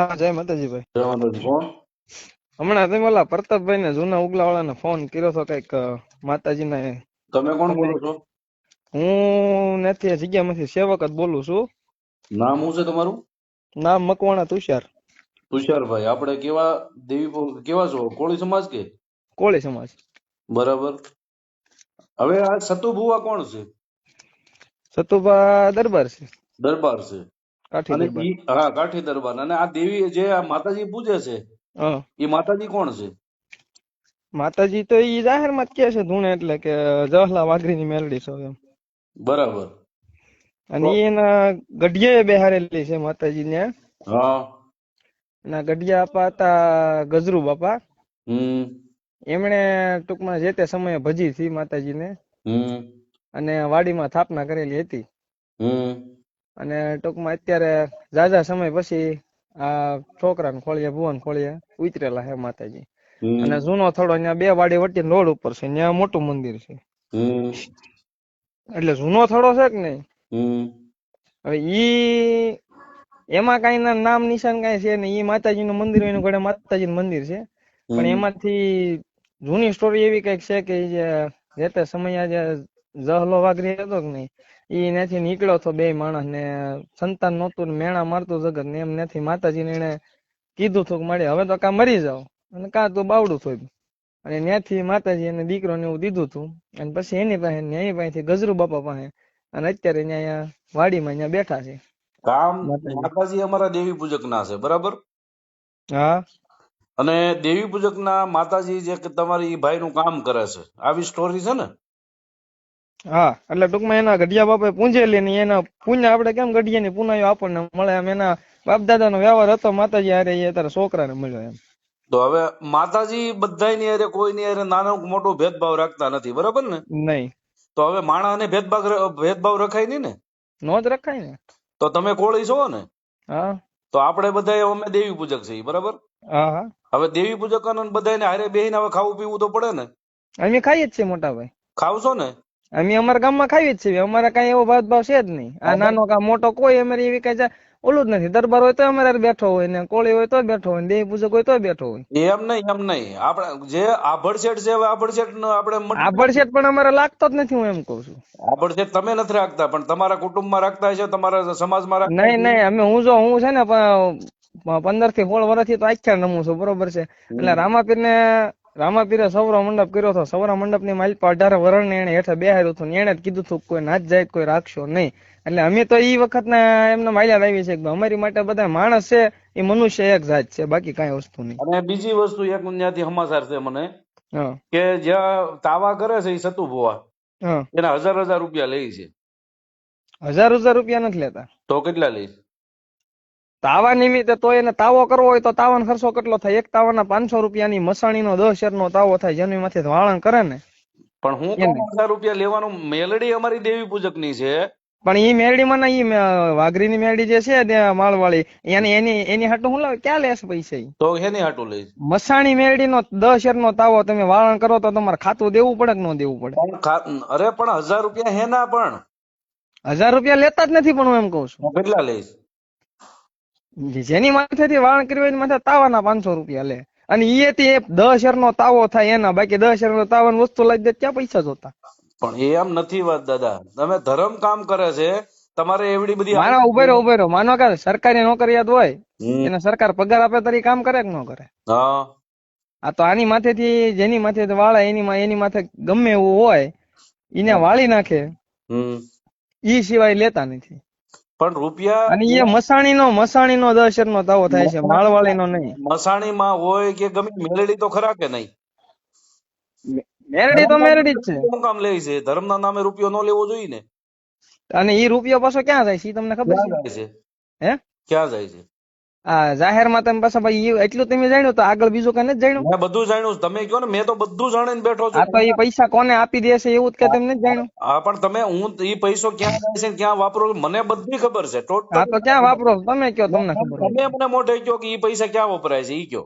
હા જય માતાજીભાઈ. જય માતાજી. કોણ હમણાં તમે ઓલા પ્રતાપભાઈ ને જૂના ઉગલા વાળાને ફોન કર્યો હતો કંઈક માતાજી ને તમે કોણ બોલો છો? હું નથી આ જગ્યામાંથી સેવક જ બોલું છું. નામ શું છે તમારું? નામ મકવાણા તુષાર. તુષારભાઈ આપણે કેવા દેવી કેવા છો? કોળી સમાજ કે? કોળી સમાજ. બરાબર. હવે આ સતુભુવા કોણ છે? સતુભા દરબાર છે. દરબાર છે. અને ઈ હા કાઠી દરબાર. અને આ દેવી જે આ માતાજી પૂજે છે એ માતાજી કોણ છે? માતાજી તો ઈ જાહેરમાં જ કે છે ધૂણે એટલે કે જવાહરલાલ વાઘરી ની મેલડી છો એમ. બરાબર. અને એના ગઢિયા બેહારેલી છે માતાજી ને હા. એના ગઢિયા આપા હતા ગજરુ બાપા. એમણે ટૂંકમાં જે તે સમયે ભજી હતી માતાજીને. હમ. અને વાડીમાં સ્થાપના કરેલી હતી. અને ટૂંકમાં અત્યારે ઝાઝા સમય પછી આ છોકરાને ખોળીએ ભુવન ખોળિયા ઉતરેલા હે માતાજી. અને જૂનો થોડો અહીંયા બે વાડી વટી રોડ ઉપર છે ત્યાં મોટું મંદિર છે. એટલે જૂનો થોડો છે કે નહીં? હવે ઈ એમાં કઈ ના નામ નિશાન કઈ છે ને ઈ માતાજી નું મંદિર એનું ઘડે માતાજીનું મંદિર છે. પણ એમાંથી જૂની સ્ટોરી એવી કંઈક છે કે જે તે સમયે જે જહલો વાઘરી હતો કે નહીં? ઈ ત્યાંથી નીકળ્યો હતો બે માણસ ને સંતાન નહોતું ને મેણા મારતું જગત ને એમ ત્યાંથી માતાજીને એને કીધું હતું કે હવે તો કા મરી જાવ અને કા તો બાવડું થોડું અને ત્યાંથી માતાજી એને દીકરો ને એવું દીધું હતું અને પછી એની પાસે એની પાસેથી ગજરુ બાપા પાસે અને અત્યારે અહીંયા વાડીમાં અહીંયા બેઠા છે. કામ માતાજી. અમારા દેવી પૂજક ના છે બરાબર? હા. અને દેવી પૂજક ના માતાજી જે તમારી ભાઈ નું કામ કરે છે. આવી સ્ટોરી છે ને? હા એટલે ટૂંકમાં એના ગઢિયા બાપે પૂંજેલી ને એના પુણ્ય આપણે કેમ ગઢિયાની પુનાયો આપણને મળે? એમ એના બાપ દાદાનો વ્યવહાર હતો માતાજી હારે એ તારા છોકરાને મળ્યો એમ. તો હવે માતાજી બધાયની હારે કોઈની હારે નાનો મોટો ભેદભાવ રાખતા નથી બરાબર ને? નહીં. તો હવે માણસને ભેદભાવ ભેદભાવ રખાય નહીં ને? નો જ રખાય ને. તો તમે કોળી છો ને? હા. તો આપણે બધા અમે દેવી પૂજક છીએ બરાબર? હા હા. હવે દેવી પૂજક બધાને હારે બેહીને હવે ખાવું પીવું તો પડે ને? અમે ખાઈએ જ છીએ મોટા ભાઈ. ખાવ છો ને? અમે અમારા ગામમાં ખાવી જ છીએ. અમારા કઈ એવો ભેદભાવ છે જ નહીં. આ નાનો કા મોટો કોઈ અમારી એવી કઈ જાય ઓલું જ નથી. દરબાર હોય તો અમારે બેઠો હોય ને કોળી હોય તો બેઠો હોય દેહ પૂજક હોય તો બેઠો હોય. એમ નહીં એમ નહીં. આપણે જે આભડશેઠ છે હવે આભડશેઠ આપણે આભડશેઠ પણ અમારે લાગતો જ નથી હું એમ કઉ છું. આભડશેઠ તમે નથી રાખતા પણ તમારા કુટુંબમાં રાખતા છે તમારા સમાજમાં રાખતા નહીં નહીં અમે હું જો હું છે ને પંદરથી સોળ વર્ષથી તો આખ્યા રમું છું. બરોબર છે. એટલે રામાપીર ને રામાપીરે સૌરા મંડપ કર્યો હતો. સૌરા મંડપની માલિપા અઢાર વરણ એને હેઠે બેહાર્યું હતું એને જ કીધું હતું કોઈ નાચ જાય કોઈ રાખશો નહીં. એટલે અમે તો એ વખત ના એમને માલ્યા લાવી છે અમારી માટે બધા માણસ છે એ મનુષ્ય એક જાત છે બાકી કઈ વસ્તુ નહીં. અને બીજી વસ્તુ એક ત્યાંથી સમાચાર છે મને કે જ્યાં તાવા કરે છે એ સતુ ભુવા એના હજાર હજાર રૂપિયા લે છે. હજાર હજાર રૂપિયા નથી લેતા. તો કેટલા લે છે? તાવા નિમિત્તે તો એને તાવો કરવો હોય તો તાવાનો ખર્ચો કેટલો થાય? એક તાવાના પાંચસો રૂપિયાની મસાણીનો દસ શેરનો તાવો થાય જેની માથે વાળણ કરે ને. પણ હું હજાર રૂપિયા લેવાનું મેલડી અમારી દેવી પૂજકની છે. પણ ઈ મેરડી માં ઈ વાઘરીની મેરડી જે છે માળવાળી એની એની એની હાટું હું લાવે? ક્યાં લેશે પૈસા તો એની હાટું લઈશ. મસાણી મેરડી નો દસ શેરનો તાવો તમે વાળણ કરો તો તમારે ખાતું દેવું પડે કે ન દેવું પડે? અરે પણ હજાર રૂપિયા હેના પણ. હજાર રૂપિયા લેતા જ નથી પણ હું એમ કઉ છું. કેટલા લે છે? જેની માથેથી વાણ કર્યું એની માથે તાવાના પાંચસો રૂપિયા લે. અને એ થી દસ શેરનો તાવો થાય એના બાકી દસ શેરનો તાવાની વસ્તુ લઈ દે ક્યાં પૈસા જોતા? પણ એ એમ નથી વાત દાદા. તમે ધર્મ કામ કરે છે તમારે એવડી બધી માનો ઊભો રહ્યો ઊભો રહ્યો માનો કે સરકારી નોકરિયાત હોય એને સરકાર પગાર આપે તરી કામ કરે કે ન કરે? હા. આ તો આની માથેથી જેની માથે વાળે એની એની માથે ગમે એવું હોય એને વાળી નાખે. હમ. ઈ સિવાય લેતા નથી. પણ રૂપિયા અને એ મસાણીનો મસાણીનો દસ નો તાવો થાય છે માળવાળીનો નહીં. મસાણીમાં હોય કે ગમે મેલડી તો ખરા કે નહીં? મેરડી તો મેરડી જ છે. શું કામ લે છે? ધર્મના નામે રૂપિયો નો લેવો જોઈએ ને? અને ઈ રૂપિયો પાછો ક્યાં જાય છે? તમને ખબર છે? હે? ક્યાં જાય છે? જાહેરમાં તમે પાછા ભાઈ એટલું તમે જાણ્યું તો આગળ બીજું કઈ નથી જાણ્યું? મેં બધું જાણ્યું તમે કહો ને મેં તો બધું જાણીને બેઠો આ તો એ પૈસા કોને આપી દેશે એવું જ કે તમને જાણ્યું? હા પણ તમે હું એ પૈસો ક્યાં જાય છે ક્યાં વાપરો મને બધી ખબર છે. ટોટલ તો ક્યાં વાપરો? છો? તમે કયો તમને ખબર તમે મને મોઢે કયો કે એ પૈસા ક્યાં વપરાય છે? ઈ કયો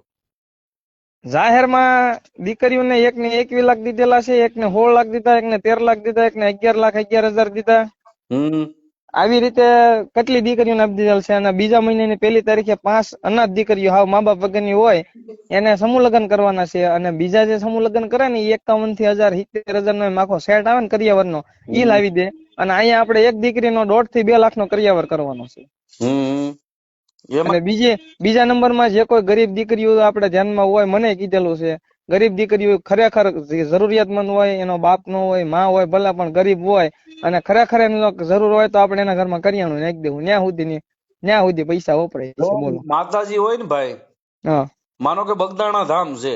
જાહેરમાં દીકરીઓને એક ને એકવી લાખ દીધેલા છે એક ને સોળ લાખ દીધા એક ને તેર લાખ દીધા એક ને અગિયાર લાખ અગિયાર હજાર દીધા. હમ. આવી રીતે કેટલી દીકરીઓને આપી દીધેલ છે અને બીજા મહિનાની પહેલી તારીખે પાંચ અનાથ દીકરીઓ હાવ મા બાપ વગરની હોય એને સમૂહ લગ્ન કરવાના છે અને બીજા જે સમૂહ લગ્ન કરે ને એ એકાવનથી હજાર સિત્તેર હજાર નો આખો સેટ આવે ને કરિયાવર નો ઈ લાવી દે અને અહીંયા આપણે એક દીકરીનો દોઢથી બે લાખ નો કરિયાવર કરવાનો છે. અને બીજે બીજા નંબરમાં જે કોઈ ગરીબ દીકરીઓ આપણે ધ્યાનમાં હોય મને કીધેલું છે ગરીબ દીકરીઓ ખરેખર જરૂરિયાતમંદ હોય એનો બાપ નો હોયમાં હોય ભલે પણ ગરીબ હોય અને ખરેખર એનો જરૂર હોય તો આપણે એના ઘરમાં કરિયાણું નાખી દેવું. ન્યા સુધી ન્યા સુધી પૈસા વપરાય છે બોલો. માતાજી હોય ને ભાઈ હા. માનો કે બગદાણા ધામ છે.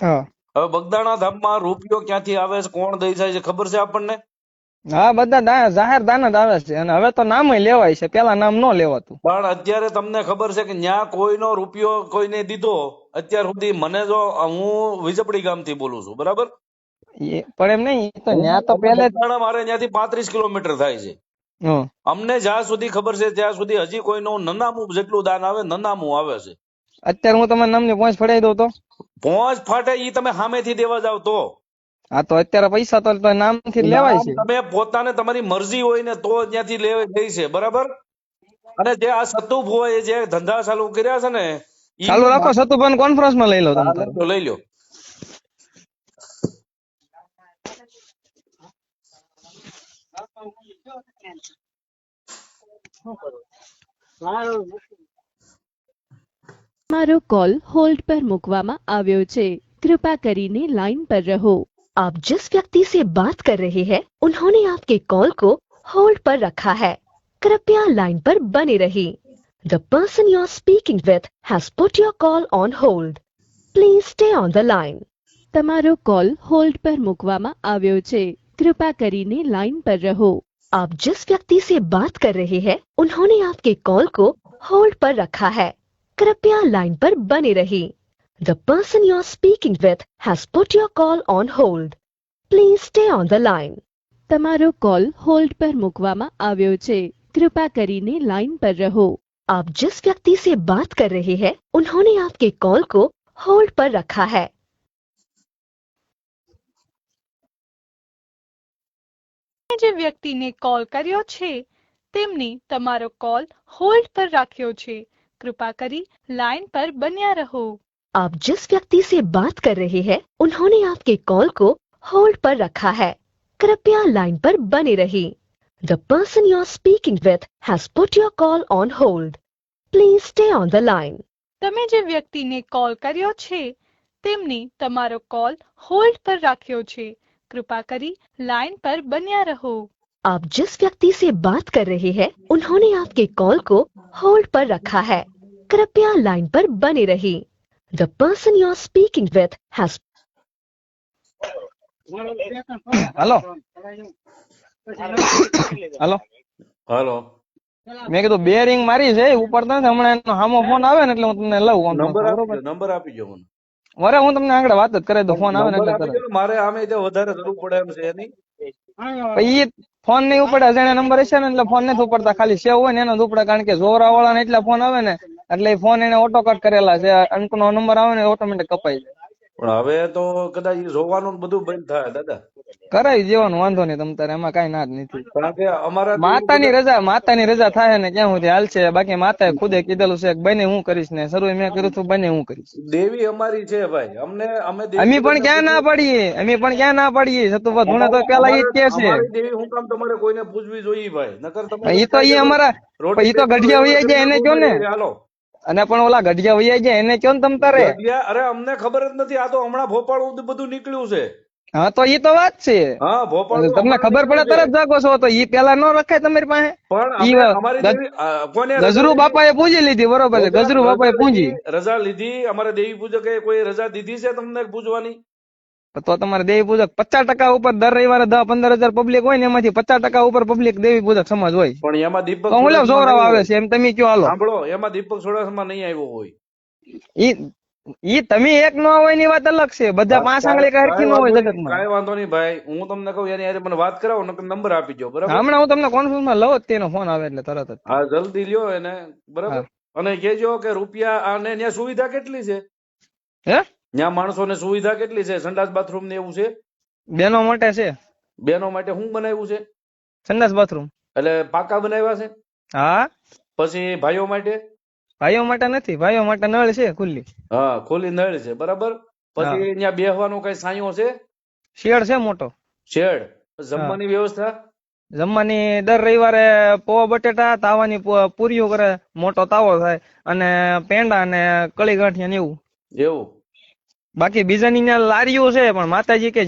હા. હવે બગદાણા ધામમાં રૂપિયો ક્યાંથી આવે છે કોણ દઈ જાય છે ખબર છે આપણને? હા બધા જાહેર દાન જ આવે છે. અને હવે તો નામ લેવાય છે. પેલા નામ ન લેવાતું. પણ અત્યારે તમને ખબર છે કે ન્યા કોઈનો રૂપિયો કોઈને દીધો અત્યાર સુધી મને જો હું વિજપડી ગામથી બોલું છું બરાબર? પણ એમ નહીં તો ન્યા તો પેલે મારે ત્યાંથી પાંત્રીસ કિલોમીટર થાય છે. અમને જ્યાં સુધી ખબર છે ત્યાં સુધી હજી કોઈનું નનામું જેટલું દાન આવે નનામું આવે છે. અત્યારે હું તમારા નામની પહોંચ ફડાઈ દઉં તો? પહોંચ ફાટે ઈ તમે સામેથી દેવા જાવ તો. હા તો અત્યારે પૈસા તો નામથી લેવાય છે. તમે પોતાને તમારી મરજી હોય ને તો ત્યાંથી લેવાય ગઈ છે બરાબર? અને જે આ સતુભ હોય જે ધંધા ચાલુ કર્યા છે ને ચાલુ રાખો સતુભાઈ કોન્ફરન્સમાં લઈ લો તમે લઈ લો. મારો કોલ હોલ્ડ પર મૂકવામાં આવ્યો છે. કૃપા કરીને લાઈન પર રહો. आप जिस व्यक्ति से बात कर रहे हैं उन्होंने आपके कॉल को होल्ड पर रखा है। कृपया लाइन पर बने रही the person you are speaking with has put your call on hold please stay on the line તમારો કોલ હોલ્ડ પર મૂકવામાં આવ્યો છે. કૃપા કરીને લાઇન પર રહો. आप जिस व्यक्ति से बात कर रहे हैं उन्होंने आपके कॉल को होल्ड पर रखा है। कृपया लाइन पर बने रही The person you're speaking with has put your call on hold. Please stay on the line. તમારો કોલ હોલ્ડ પર મૂકવામાં આવ્યો છે कृपा કરીને લાઇન પર રહો आप जिस व्यक्ति से बात कर रहे हैं उन्होंने आपके कॉल को होल्ड पर रखा है જે વ્યક્તિને કોલ કર્યો છે તેમને તમારો કોલ હોલ્ડ પર રાખ્યો છે કૃપા કરી લાઇન પર બન્યા રહો आप जिस व्यक्ति से बात कर रहे हैं उन्होंने आपके कॉल को होल्ड पर रखा है कृपया लाइन पर बने रहिए the person you are speaking with has put your call on hold please stay on the line તમે જે વ્યક્તિને કોલ કર્યો છે તેમની તમારો કોલ હોલ્ડ પર રાખ્યો છે કૃપા કરી લાઈન પર બન્યા રહો आप जिस व्यक्ति से बात कर रहे हैं उन्होंने आपके कॉल को होल्ड पर रखा है कृपया लाइन पर बने रहिए The person you're speaking with has. Hello hello hello મેં કીધું બે રિંગ મારી છે ઉપર તો હમણાં એનો હામો ફોન આવે ને એટલે હું તમને લઉં ફોન નંબર આપી નંબર આપી દો મને. વરે હું તમને આગળ વાત જ કરે તો ફોન આવે ને એટલે કરે મારે આમે તે વધારે જરૂર પડે એમ છે એની. એ ફોન નહીં ઉપડે જેને નંબર હશે ને એટલે ફોન નથી ઉપડતા ખાલી સેવ હોય ને એનો ઉપડે કારણ કે જોરા વાળા ને એટલા ફોન આવે ને એટલે ફોન એને ઓટો કટ કરેલા છે. અંકનો નંબર આવે ને ઓટોમેટિક કપાઈ જાય. પણ હવે તો કદાચ ઈ જોવાનું બધું બંધ થાય દાદા. કરાવી દેવાનું વાંધો નહીં તમ તારે એમાં કઈ ના જ નથી કારણ કે અમારા માતાની રજા માતાની રજા થાય ને ક્યાં સુધી હાલશે બાકી માતાએ ખુદે કીધેલું છે કે બને હું કરીશ ને શરૂ મેં કર્યું હતું બને હું કરીશ. દેવી અમારી છે ભાઈ. અમને અમે અમે પણ ક્યાં ના પાડીએ? અમે પણ ક્યાં ના પાડીએ? સતુભા ધૂણે તો પેલા ઈ કે છે. દેવી હું કામ તમારે કોઈને પૂછવી જોઈએ ભાઈ. નકર તમે ઈ તો ઈ અમારા ઈ તો ગઢિયા હોય જાય એને કયો ને? હાલો. અને પણ ઓલા ગઢિયા વૈયા ગયા એને કયો ને તમ તારે? અરે અમને ખબર જ નથી આ તો હમણાં ભોપાળ બધું નીકળ્યું છે. હા તો ઈ તો વાત છે. હા ભોપાળ તમને ખબર પડે તરત જાગો છો તો એ પેલા ન રખાય તમારી પાસે? પણ ગજરુ બાપા બાપાએ પૂજી લીધી બરોબર છે. ગજરુ બાપાએ એ પૂજી. રજા લીધી અમારે દેવી પૂજકે કોઈ રજા દીધી છે તમને પૂજવાની? તો તમારે દેવી પૂજક પચાસ ટકા ઉપર દર રવિવારે દસ પંદર હજાર પબ્લિક હોય ને એમાંથી પચાસ ટકા ઉપર પબ્લિક દેવી પૂજક સમાજ હોય. પણ એમાં દીપક હું લેવ ચુડાસમા આવે છે એમ તમે કયો હાલો. સાંભળો એમાં દીપક ચુડાસમા નહીં આવ્યો હોય. ઈ ઈ તમે એક નો હોયની વાત અલગ છે. બધા પાંચ આંગળી હરખી ન હોય જગતમાં. કાંઈ વાંધો નહીં ભાઈ. હું તમને કહું એની હારે મને વાત કરાવો નકર નંબર આપી દો બરાબર? હમણાં હું તમને કોન્ફરન્સમાં લઉં જ તેનો ફોન આવે એટલે તરત જ. હા જલ્દી લ્યો એને બરાબર? અને કેજો કે રૂપિયા અને ત્યાં સુવિધા કેટલી છે? હે? ત્યાં માણસોને સુવિધા કેટલી છે? સંડાસ બાથરૂમ ને એવું છે? બેનો માટે છે. બેનો માટે શું બનાવ્યું છે? સંડાસ બાથરૂમ એટલે પાકા બનાવ્યા છે? હા. પછી ભાઈઓ માટે? ભાઈઓ માટે નથી ભાઈઓ માટે નળ છે ખુલ્લી. હા ખુલ્લી નળ છે બરાબર? પછી ત્યાં બેસવાનો કઈ સાંયો છે? શેડ છે મોટો. શેડ? જમવાની વ્યવસ્થા? જમવાની દર રવિવારે પોવા બટેટા તાવાની પૂરીઓ કરે મોટો તાવો થાય અને પેંડા અને કળી ગાંઠિયા ને એવું. એવું? બાકી બીજાની ત્યાં લારીઓ છે પણ માતાજી કે